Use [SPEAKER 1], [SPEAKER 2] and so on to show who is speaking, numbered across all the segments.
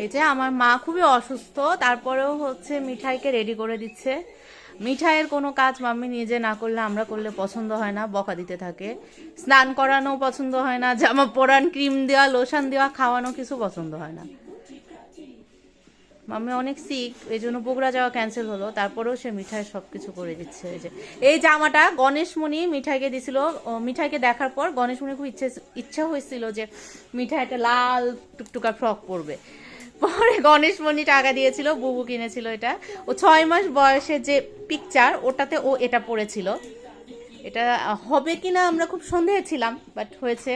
[SPEAKER 1] এই যে আমার মা খুবই অসুস্থ, তারপরেও হচ্ছে মিঠাইকে রেডি করে দিচ্ছে। মিঠাইয়ের কোনো কাজ মাম্মি নিজে না করলে, আমরা করলে পছন্দ হয় না, বকা দিতে থাকে। স্নান করানো পছন্দ হয় না, জামা পরান, ক্রিম দেওয়া, লোশন দেওয়া, খাওয়ানো কিছু পছন্দ হয় না। মাম্মি অনেক সিক এই জন্য বগুড়া যাওয়া ক্যান্সেল হলো, তারপরেও সে মিঠাই সব কিছু করে দিচ্ছে। এই যে, এই জামাটা গণেশমণি মিঠাইকে দিছিল। মিঠাইকে দেখার পর গণেশমণি খুব ইচ্ছে, ইচ্ছা হয়েছিল যে মিঠাই একটা লাল টুকটুকা ফ্রক পরবে। পরে গণেশ মণি টাকা দিয়েছিল, বুবু কিনেছিল এটা। ও ছয় মাস বয়সে যে পিকচার ওটাতে ও এটা পড়েছিল। এটা হবে কিনা আমরা খুব সন্দেহে ছিলাম বাট হয়েছে।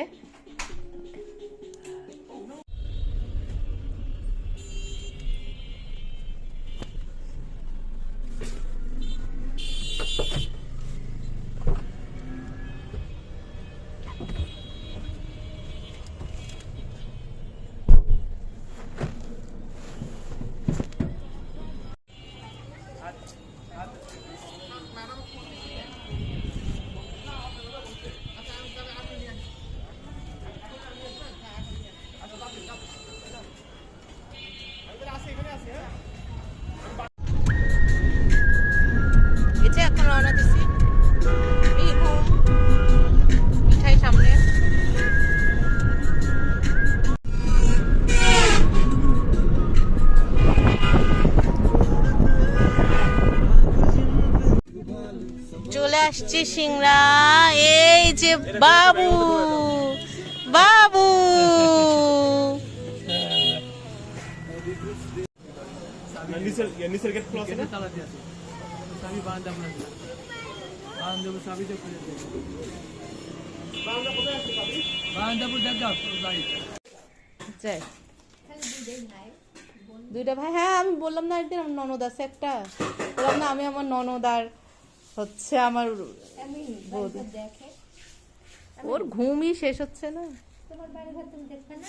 [SPEAKER 1] আসছি সিংড়া এই যে বাবু বাবু। দুইটা ভাই হ্যাঁ আমি বললাম না একদিন ননদ আছে একটা। বললাম না আমি আমার ননদ আর হচ্ছে আমার বৌদি। ওর ঘুমই শেষ হচ্ছে না।
[SPEAKER 2] তোমার বাড়ি ঘর তুমি দেখবে না?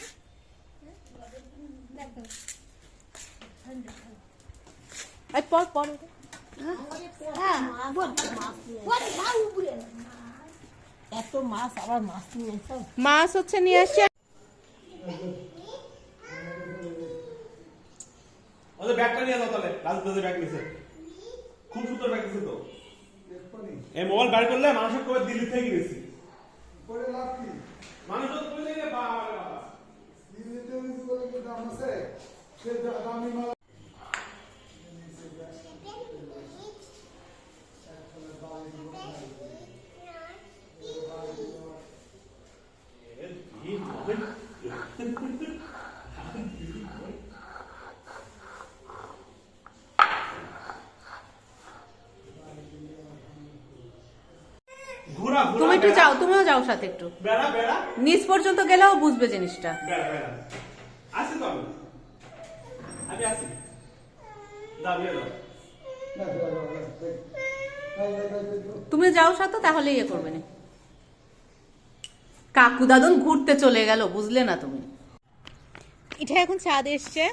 [SPEAKER 2] দেখো।
[SPEAKER 1] পর পর।
[SPEAKER 3] এত মাছ আবার মাছ নিয়ে
[SPEAKER 1] মাছ হচ্ছে নিয়ে আসছি।
[SPEAKER 4] ওদের ব্যাগটা নিয়ে যাও তাহলে। রাজদাসের ব্যাগ নিছে। খুব সুন্দর ব্যাগ নিছে তো। এই মোবাইল বাইর করলে মানুষের কবে দিল্লি থেকে গেছি? মানুষ তো তুমি দেখলে বাবা রে বাবা ঘোরা ঘোরা
[SPEAKER 1] তুমি একটু যাও তুমিও যাও সাথে একটু।
[SPEAKER 4] বেড়া বেড়া।
[SPEAKER 1] নিচ পর্যন্ত গেলেও বুঝবে জিনিসটা। তুমি যাও সাথে তাহলে ইয়ে করবে না। কাকু দাদন ঘুরতে চলে গেল বুঝলে না তুমি। এটা এখন চাঁদ এসছে।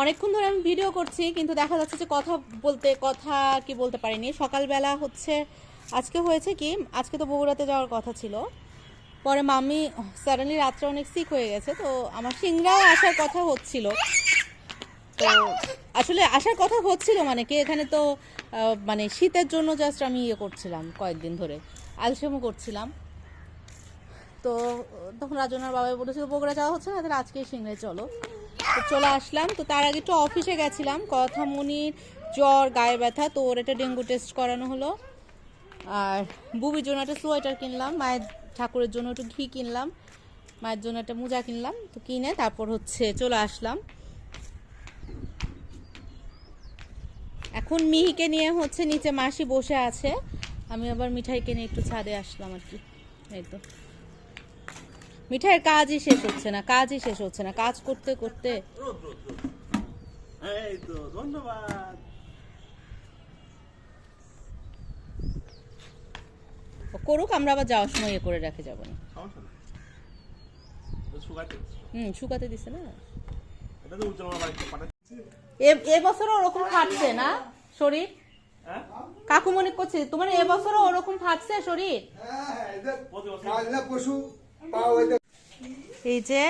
[SPEAKER 1] অনেকক্ষণ ধরে আমি ভিডিও করছি কিন্তু দেখা যাচ্ছে যে কথা বলতে কথা কি বলতে পারিনি। সকালবেলা হচ্ছে আজকে হয়েছে কি, আজকে তো বগুড়াতে যাওয়ার কথা ছিল। পরে মামি সাডেনলি রাত্রে অনেক সিক হয়ে গেছে, তো আমার সিংড়াও আসার কথা হচ্ছিল। তো আসলে আসার কথা হচ্ছিল মানে কি, এখানে তো মানে শীতের জন্য জাস্ট আমি ইয়ে করছিলাম কয়েকদিন ধরে আলসেমও করছিলাম। তো তখন রাজনার বাবাই বলেছিল, বগুড়া যাওয়া হচ্ছে না, তাহলে আজকেই সিংড়ায় চলো। তো চলে আসলাম, তো তার আগে একটু অফিসে গেছিলাম, কথা মনির, জ্বর, গায়ে ব্যথা, তো ওর একটা ডেঙ্গু টেস্ট করানো হলো। আর বুবির জন্য একটা সোয়েটার কিনলাম, মায়ের ঠাকুরের জন্য একটু ঘি কিনলাম, মায়ের জন্য একটা মোজা কিনলাম, তো কিনে তারপর হচ্ছে চলে আসলাম। এখন মিহিকে নিয়ে হচ্ছে নিচে মাসি বসে আছে, আমি আবার মিঠাই কিনে একটু ছাদে আসলাম আর কি। এই তো। মিঠাইয়ের কাজই শেষ হচ্ছে না, কাজই শেষ হচ্ছে না, কাজ করতে করতে
[SPEAKER 4] ধন্যবাদ।
[SPEAKER 1] করুক আমরা আবার যাওয়ার সময় ইয়ে করে রেখে যাব। না হুম শুকাতে দিছে না? এবছরও ওরকম ফাটছে না শরীর?
[SPEAKER 4] হ্যাঁ?
[SPEAKER 1] কাকু মনে করছে তোমার এবছরও ওরকম ফাটছে শরীর? এই যে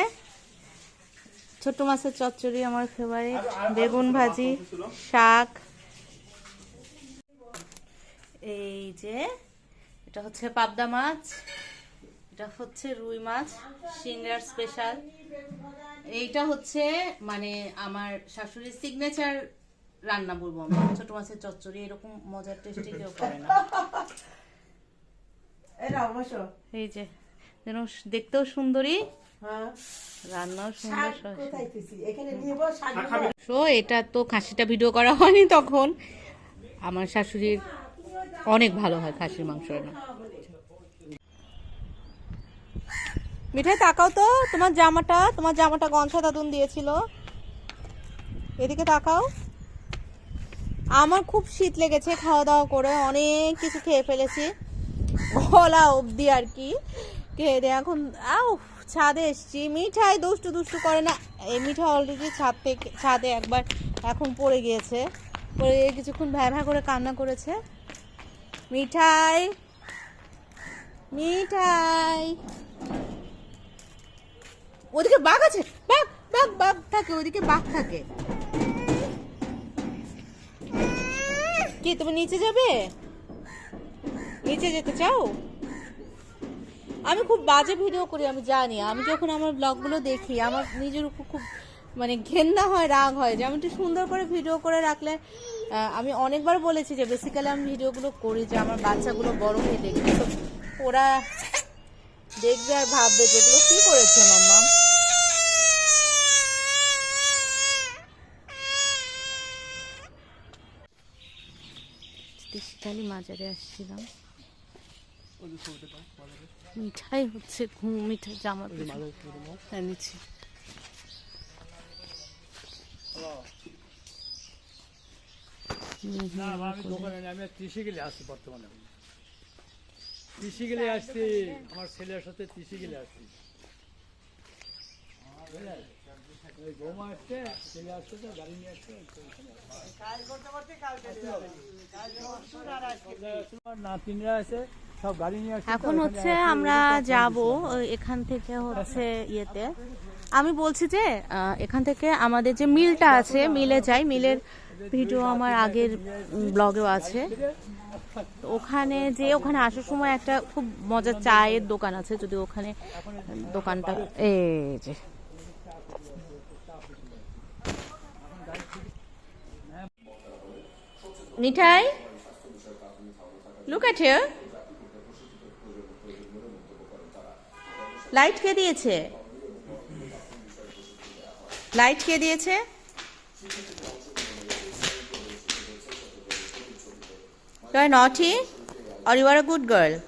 [SPEAKER 1] ছোট মাছের চচ্চড়ি আমার ফেভারিট বেগুন ভাজি শাক। এই যে এটা হচ্ছে পাবদা মাছ এটা হচ্ছে রুই মাছ সিঙ্গার স্পেশাল। এইটা হচ্ছে মানে আমার শাশুড়ির সিগনেচার রান্না বলব আমি ছোট মাছের চচ্চড়ি এরকম মজার টেস্টি কেউ করে না।
[SPEAKER 3] এটা অবশ্য
[SPEAKER 1] এই যে যেন দেখতেও সুন্দরী
[SPEAKER 3] হ্যাঁ।
[SPEAKER 1] রান্নাও সুন্দর। সো এটা তো খাসিটা ভিডিও করা হয়নি তখন। আমার শাশুড়ির অনেক ভালো হয় খাসির মাংস রান্না মিঠাই, তাকাও তো, তোমার জামাটা তোমার জামাটা গনসা দাদুন দিয়েছিল। এদিকে তাকাও। আমার খুব শীত লেগেছে খাওয়া দাওয়া করে, অনেক কিছু খেয়ে ফেলেছি। গলা অবধি আর কি খেয়ে দিয়ে। এখন, আউ, ছাদে এসছি। মিঠাই দুষ্টু দুষ্টু করে না। এই মিঠাই অলরেডি ছাদ থেকে, ছাদে একবার এখন পড়ে গিয়েছে। পড়ে গিয়ে কিছুক্ষণ ভ্যা ভ্যা করে কান্না করেছে। মিঠাই মিঠাই। ওদিকে বাঘ আছে। বাঘ বাঘ বাঘ থাকে, ওদিকে বাঘ থাকে। কি, তুমি নিচে যাবে? নিচে যেতে চাও? আমি খুব বাজে ভিডিও করি, আমি জানি। আমি যখন আমার ব্লগগুলো দেখি, আমার নিজের উপর খুব মানে ঘেন্না হয়, রাগ হয়। যে আমি একটু সুন্দর করে ভিডিও করে রাখলে আমি অনেকবার বলেছি যে বেসিক্যালি আমি ভিডিওগুলো করি যে আমার বাচ্চাগুলো বড় হয়ে দেখবে। তো ওরা দেখবে আর ভাববে যেগুলো কি করেছে মাম্মা? তিস্তালি মাজারে আসছিলাম। মিঠাই হচ্ছে ঘুম, মিঠাই জামা
[SPEAKER 5] না আমি দোকানে নেই, আমি ত্রিশে গেলে আসছি বর্তমানে। ত্রিশে আসছি আমার ছেলের সাথে ত্রিশে আসছি। বৌমা আসছে ছেলে আসছে তো গাড়ি নিয়ে আসছে তো ওখানে আসছে। তোমার নাতিনরা আছে সব গাড়ি নিয়ে আসছে তো
[SPEAKER 1] এখন হচ্ছে আমরা যাব এখান থেকে হচ্ছে ইয়েতে। আমি বলছি যে এখান থেকে আমাদের যে মিলটা আছে মিলে যাই মিলের ভিডিও আমার আগের ব্লগেও আছে। ওখানে যে ওখানে আসার সময় একটা খুব মজার চায়ের দোকান আছে, যদি ওখানে দোকানটা এই যে। মিঠাই লুক হিয়ার লাইট কে দিয়েছে? লাইট কে দিয়েছে? You are naughty or you are a good girl?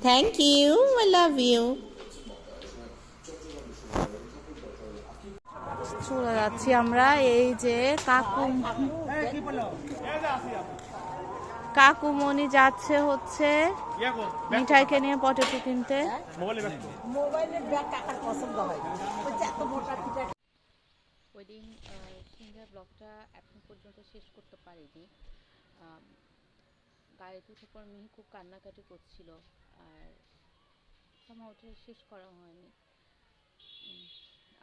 [SPEAKER 1] Thank you. I love you. চলে যাচ্ছি আমরা এই যে কাকু কাকুমণি যাচ্ছে হচ্ছে মিঠাইকে নিয়ে পটেটো কিনতে।
[SPEAKER 4] মোবাইলে ব্যস্ত
[SPEAKER 3] মোবাইলের ব্যাগ পছন্দ হয়। বলছে মোটা পিঠা
[SPEAKER 1] ওই দিন ব্লগটা এখন পর্যন্ত শেষ করতে পারিনি। গাড়িতে উঠে পর মিহি খুব কান্নাকাটি করছিল আর আমার ওটা শেষ করা হয়নি।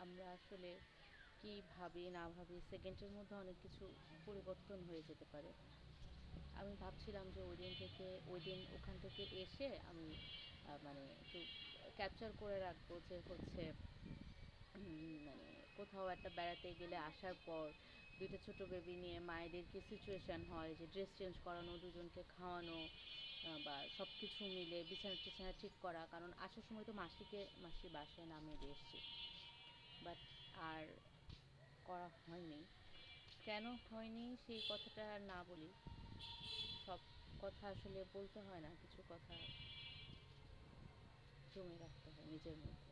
[SPEAKER 1] আমরা আসলে কি ভাবি না ভাবি সেকেন্ডের মধ্যে অনেক কিছু পরিবর্তন হয়ে যেতে পারে। আমি ভাবছিলাম যে ওই দিন থেকে, ওই দিন ওখান থেকে এসে আমি মানে একটু ক্যাপচার করে রাখব যে হচ্ছে মানে কোথাও একটা বেড়াতে গেলে আসার পর দুইটা ছোট বেবি নিয়ে মায়েদের কি সিচুয়েশন হয়, যে ড্রেস চেঞ্জ করানো, দুজনকে খাওয়ানো বা সব কিছু মিলে বিছানা টিছানা ঠিক করা, কারণ আসার সময় তো মাসিকে মাসি বাসায় নামিয়ে দিয়ে এসেছি। বাট আর করা হয়নি। কেন হয়নি সেই কথাটা আর না বলি। সব কথা আসলে বলতে হয় না কিছু কথা জমে রাখতে হয় নিজের মধ্যে।